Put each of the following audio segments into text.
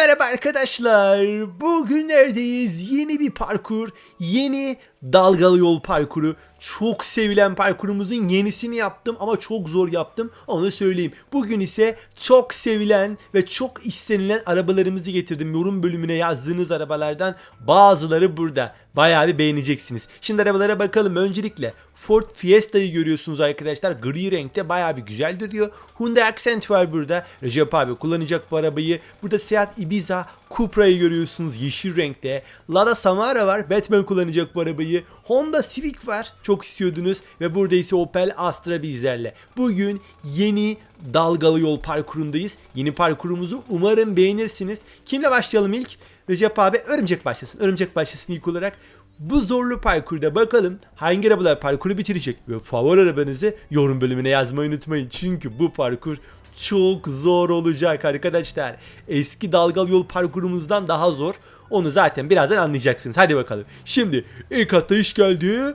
merhaba arkadaşlar. Bugün neredeyiz? Yeni bir parkur, yeni dalgalı yol parkuru. Çok sevilen parkurumuzun yenisini yaptım ama çok zor yaptım onu söyleyeyim. Bugün ise çok sevilen ve çok istenilen arabalarımızı getirdim. Yorum bölümüne yazdığınız arabalardan bazıları burada. Bayağı bir beğeneceksiniz. Şimdi arabalara bakalım. Öncelikle Ford Fiesta'yı görüyorsunuz arkadaşlar. Gri renkte bayağı bir güzel duruyor. Hyundai Accent var burada. Recep abi kullanacak bu arabayı. Burada Seat Ibiza Cupra'yı görüyorsunuz yeşil renkte. Lada Samara var. Batman kullanacak bu arabayı. Honda Civic var. Çok istiyordunuz. Ve burada ise Opel Astra bizlerle. Bugün yeni dalgalı yol parkurundayız. Yeni parkurumuzu umarım beğenirsiniz. Kimle başlayalım ilk? Recep abi örümcek başlasın. Örümcek başlasın ilk olarak. Bu zorlu parkurda bakalım hangi arabalar parkuru bitirecek ve favori arabanızı yorum bölümüne yazmayı unutmayın. Çünkü bu parkur çok zor olacak arkadaşlar. Eski dalgalı yol parkurumuzdan daha zor. Onu zaten birazdan anlayacaksınız. Hadi bakalım. Şimdi ilk atlayış geldi.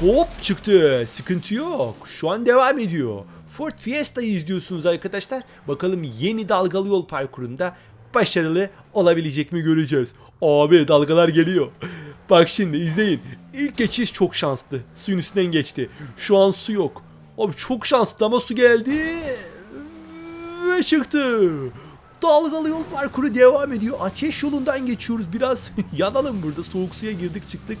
Hop çıktı. Sıkıntı yok. Şu an devam ediyor. Ford Fiesta'yı izliyorsunuz arkadaşlar. Bakalım yeni dalgalı yol parkurunda başarılı olabilecek mi göreceğiz. Abi dalgalar geliyor. Bak şimdi izleyin. İlk geçiş çok şanslı. Suyun üstünden geçti. Şu an su yok. Abi çok şanslı ama su geldi. Çıktı. Dalgalı yol parkuru devam ediyor. Ateş yolundan geçiyoruz. Biraz yanalım burada. Soğuk suya girdik çıktık.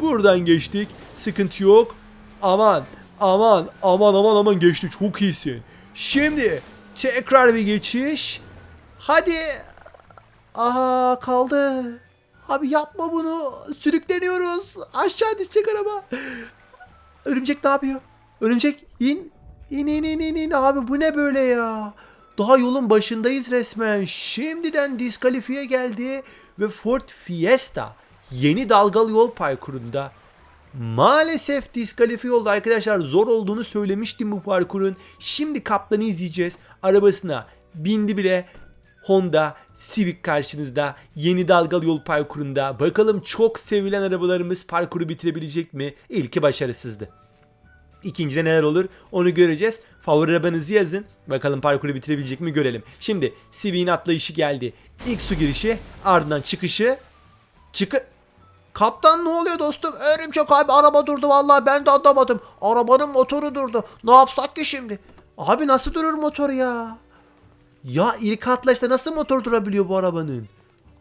Buradan geçtik. Sıkıntı yok. Aman aman aman aman aman geçti. Çok iyisin. Şimdi tekrar bir geçiş. Hadi. Aha kaldı. Abi yapma bunu. Sürükleniyoruz. Aşağı düşecek araba. Örümcek ne yapıyor? Örümcek in. İn in in in in. Abi bu ne böyle ya? Daha yolun başındayız resmen. Şimdiden diskalifiye geldi. Ve Ford Fiesta yeni dalgalı yol parkurunda Maalesef diskalifiye oldu arkadaşlar. Zor olduğunu söylemiştim bu parkurun. Şimdi kaplanı izleyeceğiz. Arabasına bindi bile. Honda Civic karşınızda. Yeni dalgalı yol parkurunda. Bakalım çok sevilen arabalarımız parkuru bitirebilecek mi? İlki başarısızdı. İkincide neler olur onu göreceğiz. Favori arabanızı yazın. Bakalım parkuru bitirebilecek mi görelim. Şimdi Civic'in atlayışı geldi. İlk su girişi ardından çıkışı. Çıkı... Kaptan ne oluyor dostum? Örümcek abi araba durdu vallahi ben de anlamadım. Arabanın motoru durdu. Ne yapsak ki şimdi? Abi nasıl durur motor ya? Ya ilk atlayışta nasıl motor durabiliyor bu arabanın?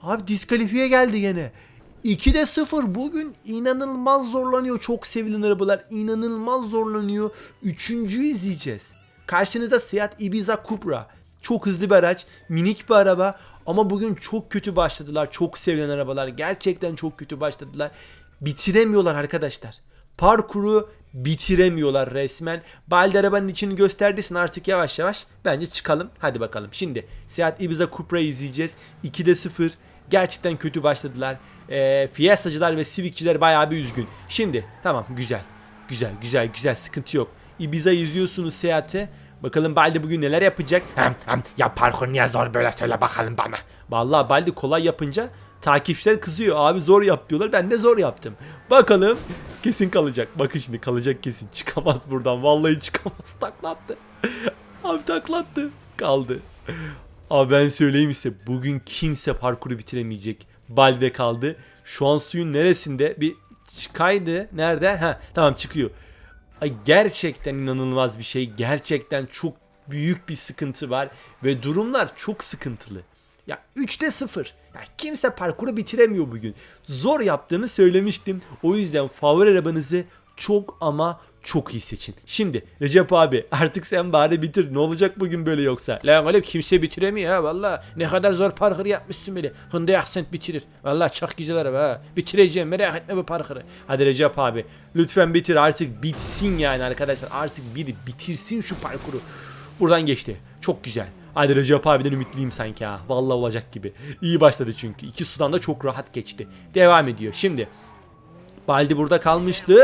Abi diskalifiye geldi gene. 2'de 0 bugün inanılmaz zorlanıyor. Çok sevilen arabalar inanılmaz zorlanıyor. Üçüncüyü izleyeceğiz. Karşınızda Seat Ibiza Cupra. Çok hızlı bir araç, minik bir araba ama bugün çok kötü başladılar. Çok sevilen arabalar gerçekten çok kötü başladılar. Bitiremiyorlar arkadaşlar. Parkuru bitiremiyorlar resmen. Balde arabanın içini gösterdiysin artık yavaş yavaş. Bence çıkalım. Hadi bakalım. Şimdi Seat Ibiza Cupra'yı izleyeceğiz. 2'de 0. Gerçekten kötü başladılar. Ee, Fiesta'cılar ve Civic'ciler bayağı bir üzgün. Şimdi tamam güzel. Güzel güzel güzel sıkıntı yok. Ibiza izliyorsunuz Seat'e. Bakalım Baldi bugün neler yapacak? Hem, hem, ya parkur niye zor böyle söyle bakalım bana. Vallahi Baldi kolay yapınca takipçiler kızıyor. Abi zor yap diyorlar. Ben de zor yaptım. Bakalım kesin kalacak. Bakın şimdi kalacak kesin. Çıkamaz buradan. Vallahi çıkamaz. Taklattı. Abi taklattı. Kaldı. Abi ben söyleyeyim size. Bugün kimse parkuru bitiremeyecek. Balde kaldı. Şu an suyun neresinde? Bir çıkaydı. Nerede? Ha tamam çıkıyor. Ay gerçekten inanılmaz bir şey. Gerçekten çok büyük bir sıkıntı var ve durumlar çok sıkıntılı. Ya 3'te 0. Ya kimse parkuru bitiremiyor bugün. Zor yaptığımı söylemiştim. O yüzden favori arabanızı çok ama çok iyi seçin. Şimdi Recep abi artık sen bari bitir. Ne olacak bugün böyle yoksa? Lan oğlum kimse bitiremiyor ha valla. Ne kadar zor parkur yapmışsın böyle. Hyundai Accent bitirir. Valla çok güzel araba ha. Bitireceğim merak etme bu parkuru. Hadi Recep abi lütfen bitir artık bitsin yani arkadaşlar. Artık biri bitirsin şu parkuru. Buradan geçti. Çok güzel. Hadi Recep abiden ümitliyim sanki ha. Vallahi olacak gibi. İyi başladı çünkü. İki sudan da çok rahat geçti. Devam ediyor. Şimdi Baldi burada kalmıştı.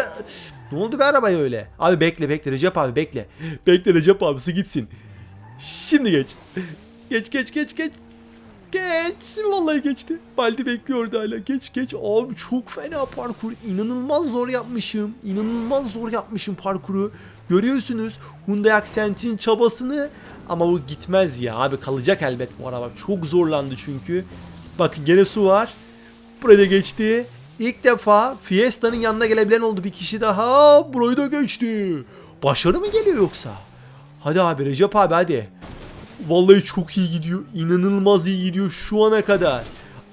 Ne oldu be arabaya öyle? Abi bekle bekle Recep abi bekle. Bekle Recep abisi gitsin. Şimdi geç. Geç geç geç geç. Geç. Vallahi geçti. Baldi bekliyordu hala. Geç geç. Abi çok fena parkur. İnanılmaz zor yapmışım. İnanılmaz zor yapmışım parkuru. Görüyorsunuz Hyundai Accent'in çabasını. Ama bu gitmez ya abi kalacak elbet bu araba. Çok zorlandı çünkü. Bakın gene su var. Buraya geçti. İlk defa Fiesta'nın yanına gelebilen oldu bir kişi daha. Burayı da geçti. Başarı mı geliyor yoksa? Hadi abi Recep abi hadi. Vallahi çok iyi gidiyor. İnanılmaz iyi gidiyor şu ana kadar.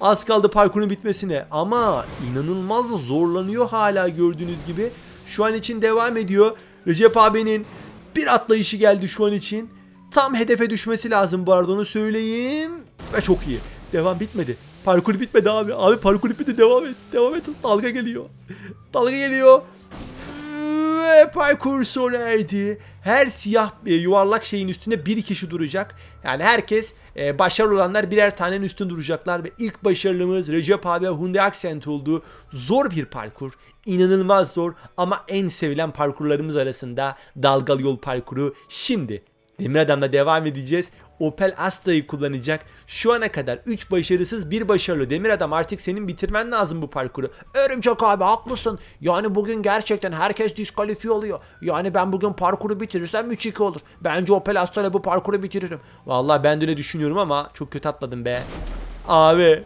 Az kaldı parkurun bitmesine ama inanılmaz zorlanıyor hala gördüğünüz gibi. Şu an için devam ediyor. Recep abinin bir atlayışı geldi şu an için. Tam hedefe düşmesi lazım bu arada onu söyleyeyim. Ve çok iyi. Devam bitmedi. Parkur bitmedi abi. Abi parkur bitmedi devam et. Devam et. Dalga geliyor. Dalga geliyor. Ve parkur sona erdi. Her siyah e, yuvarlak şeyin üstünde bir kişi duracak. Yani herkes e, başarılı olanlar birer tanenin üstünde duracaklar. Ve ilk başarılımız Recep abi Hyundai Accent oldu. Zor bir parkur. inanılmaz zor ama en sevilen parkurlarımız arasında dalgalı yol parkuru. Şimdi Demir Adam'da devam edeceğiz. Opel Astra'yı kullanacak. Şu ana kadar 3 başarısız bir başarılı. Demir Adam artık senin bitirmen lazım bu parkuru. Örümcek abi haklısın. Yani bugün gerçekten herkes diskalifiye oluyor. Yani ben bugün parkuru bitirirsem 3-2 olur. Bence Opel Astra bu parkuru bitiririm. Vallahi ben de öyle düşünüyorum ama çok kötü atladım be. Abi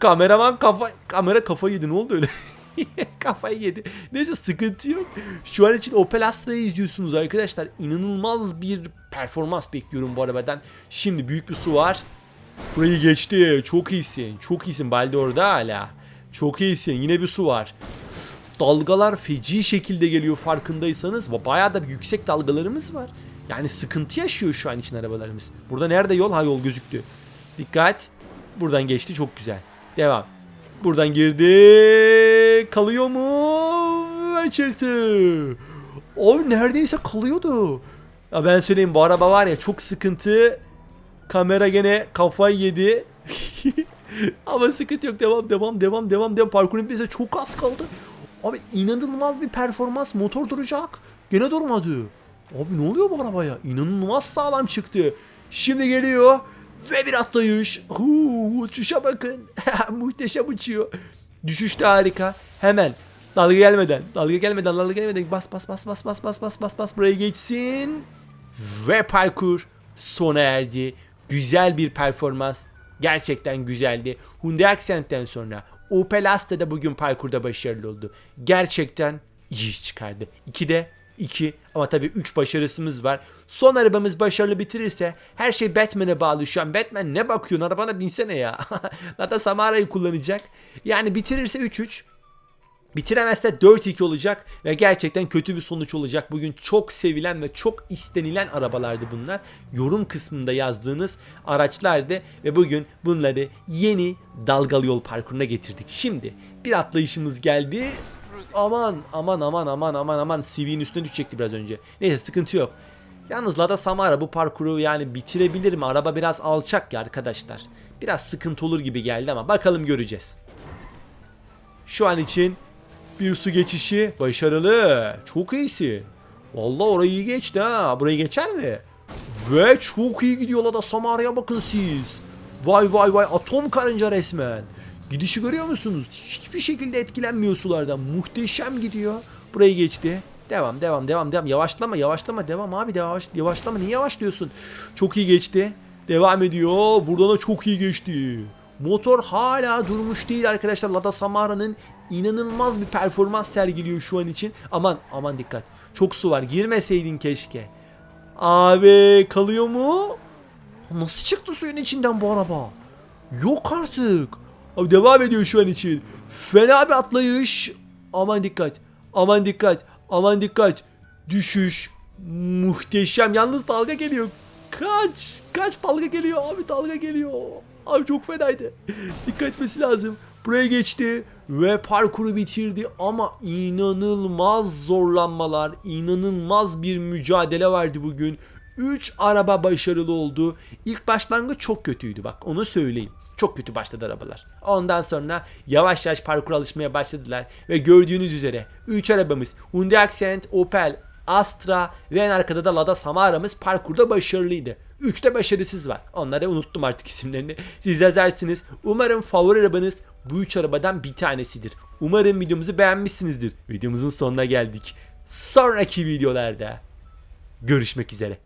kameraman kafa kamera kafa yedi ne oldu öyle? Kafayı yedi. Neyse sıkıntı yok. Şu an için Opel Astra'yı izliyorsunuz arkadaşlar. İnanılmaz bir performans bekliyorum bu arabadan. Şimdi büyük bir su var. Burayı geçti. Çok iyisin. Çok iyisin. Balde orada hala. Çok iyisin. Yine bir su var. Dalgalar feci şekilde geliyor farkındaysanız. Bayağı da yüksek dalgalarımız var. Yani sıkıntı yaşıyor şu an için arabalarımız. Burada nerede yol? Ha yol gözüktü. Dikkat. Buradan geçti. Çok güzel. Devam. Buradan girdi. Kalıyor mu? Ve çıktı. O neredeyse kalıyordu. Ya ben söyleyeyim bu araba var ya çok sıkıntı. Kamera gene kafayı yedi. Ama sıkıntı yok. Devam devam devam devam devam. Parkurun bize çok az kaldı. Abi inanılmaz bir performans. Motor duracak. Gene durmadı. Abi ne oluyor bu arabaya? İnanılmaz sağlam çıktı. Şimdi geliyor. Ve bir atlayış. Huu, uçuşa bakın. Muhteşem uçuyor. Düşüş de harika. Hemen dalga gelmeden, dalga gelmeden, dalga gelmeden bas bas bas bas bas bas bas bas bas buraya geçsin. Ve parkur sona erdi. Güzel bir performans. Gerçekten güzeldi. Hyundai Accent'ten sonra Opel Astra da bugün parkurda başarılı oldu. Gerçekten iyi iş çıkardı. 2'de 2 ama tabii 3 başarısımız var. Son arabamız başarılı bitirirse her şey Batman'e bağlı şu an. Batman ne bakıyorsun arabana binsene ya. Zaten Samara'yı kullanacak. Yani bitirirse 3-3. Bitiremezse 4-2 olacak ve gerçekten kötü bir sonuç olacak. Bugün çok sevilen ve çok istenilen arabalardı bunlar. Yorum kısmında yazdığınız araçlardı ve bugün bunları yeni dalgalı yol parkuruna getirdik. Şimdi bir atlayışımız geldi. Aman aman aman aman aman aman CV'nin üstüne düşecekti biraz önce. Neyse sıkıntı yok. Yalnız Lada Samara bu parkuru yani bitirebilir mi? Araba biraz alçak ya arkadaşlar. Biraz sıkıntı olur gibi geldi ama bakalım göreceğiz. Şu an için bir su geçişi başarılı. Çok iyisi. Vallahi orayı iyi geçti ha. Burayı geçer mi? Ve çok iyi gidiyor Lada Samara'ya bakın siz. Vay vay vay atom karınca resmen. Gidişi görüyor musunuz? Hiçbir şekilde etkilenmiyor sulardan. Muhteşem gidiyor. Burayı geçti. Devam devam devam devam. Yavaşlama yavaşlama devam abi yavaş yavaşlama. Niye yavaşlıyorsun? Çok iyi geçti. Devam ediyor. Buradan da çok iyi geçti. Motor hala durmuş değil arkadaşlar. Lada Samara'nın inanılmaz bir performans sergiliyor şu an için. Aman aman dikkat. Çok su var. Girmeseydin keşke. Abi kalıyor mu? Nasıl çıktı suyun içinden bu araba? Yok artık. Abi devam ediyor şu an için. Fena bir atlayış. Aman dikkat. Aman dikkat. Aman dikkat. Düşüş. Muhteşem. Yalnız dalga geliyor. Kaç. Kaç dalga geliyor abi dalga geliyor. Abi çok fenaydı. Dikkat etmesi lazım. Buraya geçti ve parkuru bitirdi ama inanılmaz zorlanmalar, inanılmaz bir mücadele vardı bugün. 3 araba başarılı oldu. İlk başlangıç çok kötüydü bak onu söyleyeyim. Çok kötü başladı arabalar. Ondan sonra yavaş yavaş parkur alışmaya başladılar. Ve gördüğünüz üzere 3 arabamız Hyundai Accent, Opel, Astra ve en arkada da Lada Samara'mız parkurda başarılıydı. 3 de başarısız var. Onları unuttum artık isimlerini. Siz yazarsınız. Umarım favori arabanız bu 3 arabadan bir tanesidir. Umarım videomuzu beğenmişsinizdir. Videomuzun sonuna geldik. Sonraki videolarda görüşmek üzere.